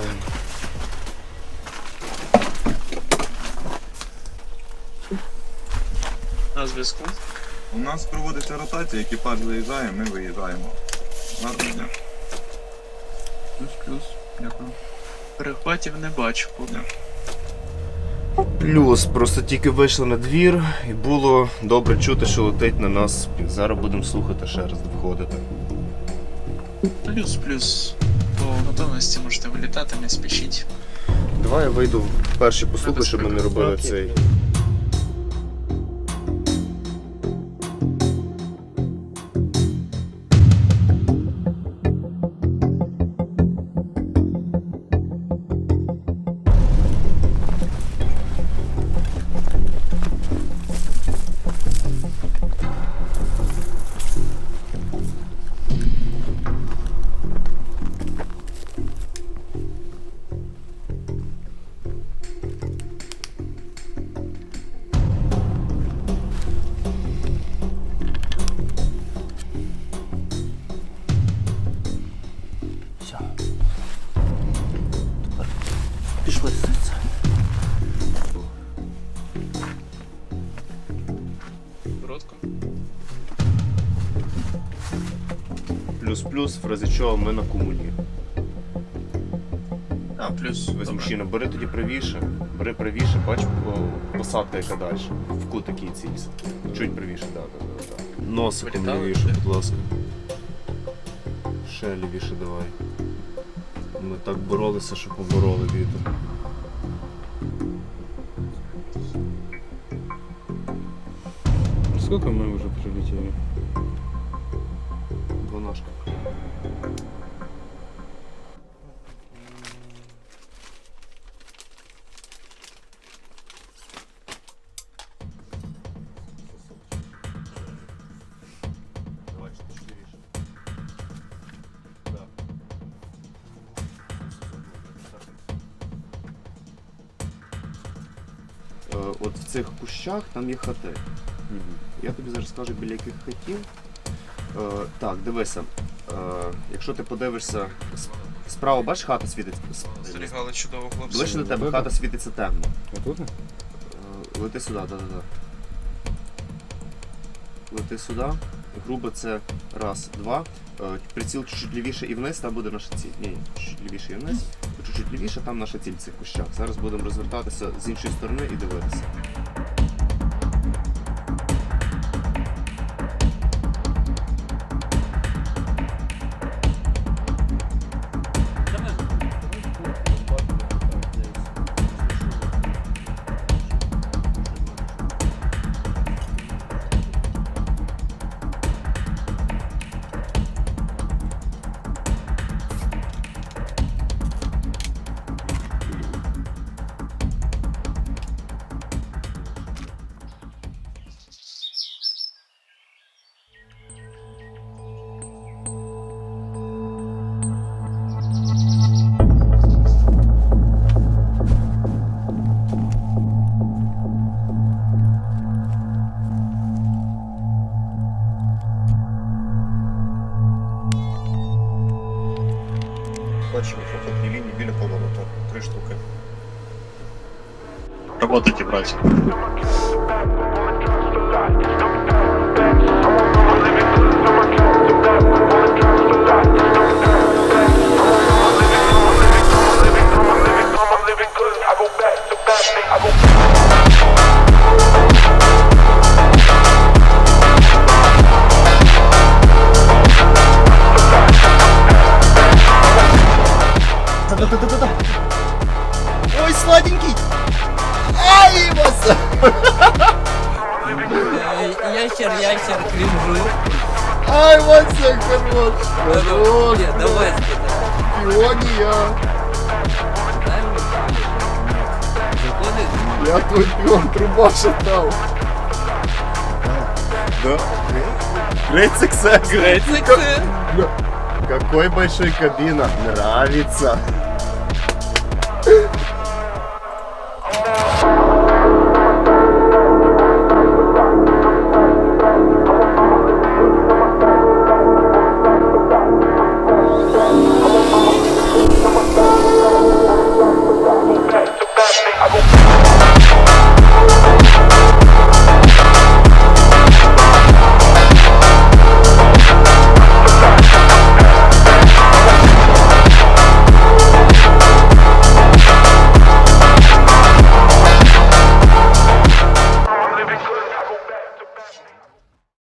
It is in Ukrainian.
повні. На зв'язку. У нас проводиться ротація, екіпаж виїжджає, ми виїжджаємо. Гарного. Плюс-плюс, дякую. Перехватів не бачу поки. Плюс, просто тільки вийшли на двір і було добре чути, що летить на нас. Зараз будемо слухати ще раз виходити. Плюс-плюс плюс. Готовності можете вилітати, не спішіть. Давай я вийду перші послухаю, щоб ми не робили цей. Коротко. Плюс-плюс, в разі чого ми на комуні. А, плюс. Добре. мужчина, бери тоді правіше, бери правіше, бач о, посадка яка далі. В кут такий цілься. Чуть правіше, так, так, так. Носиком лівіше, будь ласка. Ще лівіше давай. Ми так боролися, що побороли вітер. Сколько мы уже прилетели? Да. Е, От в цих кущах там є хати. Я тобі зараз скажу, біля яких хатів. Е, так, дивися. Е, якщо ти подивишся справа, бачиш, хата світиться. Зберігали чудово хлопці. Ближче до тебе хата світиться темно. Вот тут? Е, лети сюди, да-да-да. Лети сюди. Грубо це раз, два. Е, приціл чуть-чуть лівіше і вниз, там буде наша ціль. Ні, ні, чуть-чуть лівіше і вниз. Чуть-чуть лівіше, там наша ціль в цих кущах. Зараз будемо розвертатися з іншої сторони і дивитися. Бачимо фототні лінії біля повороту. Три штуки. Работайте, братья. Да-да-да-да-да. Ой, сладенький! Ай, Вася! Ящер, ящер, кринжу. Ай, Вася, хорош! Хорош! Нет, давай скидай. Пиония! Заходит? Я твой пион, труба шатал. Да? Great success! Great Циксы. Какой большой кабина? Нравится.